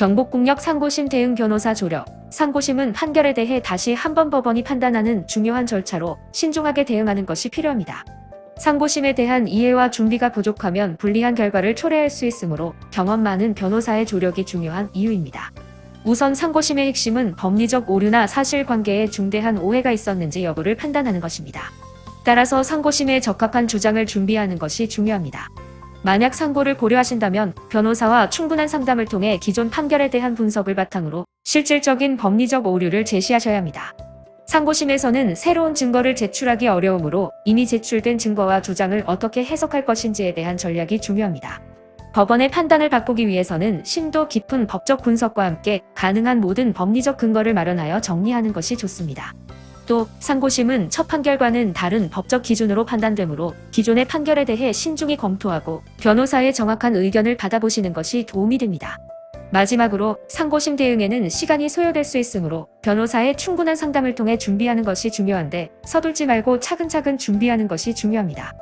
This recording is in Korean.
경복궁역 상고심 대응 변호사 조력. 상고심은 판결에 대해 다시 한 번 법원이 판단하는 중요한 절차로 신중하게 대응하는 것이 필요합니다. 상고심에 대한 이해와 준비가 부족하면 불리한 결과를 초래할 수 있으므로 경험 많은 변호사의 조력이 중요한 이유입니다. 우선 상고심의 핵심은 법리적 오류나 사실관계에 중대한 오해가 있었는지 여부를 판단하는 것입니다. 따라서 상고심에 적합한 주장을 준비하는 것이 중요합니다. 만약 상고를 고려하신다면 변호사와 충분한 상담을 통해 기존 판결에 대한 분석을 바탕으로 실질적인 법리적 오류를 제시하셔야 합니다. 상고심에서는 새로운 증거를 제출하기 어려우므로 이미 제출된 증거와 주장을 어떻게 해석할 것인지에 대한 전략이 중요합니다. 법원의 판단을 바꾸기 위해서는 심도 깊은 법적 분석과 함께 가능한 모든 법리적 근거를 마련하여 정리하는 것이 좋습니다. 또 상고심은 첫 판결과는 다른 법적 기준으로 판단되므로 기존의 판결에 대해 신중히 검토하고 변호사의 정확한 의견을 받아보시는 것이 도움이 됩니다. 마지막으로 상고심 대응에는 시간이 소요될 수 있으므로 변호사의 충분한 상담을 통해 준비하는 것이 중요한데 서둘지 말고 차근차근 준비하는 것이 중요합니다.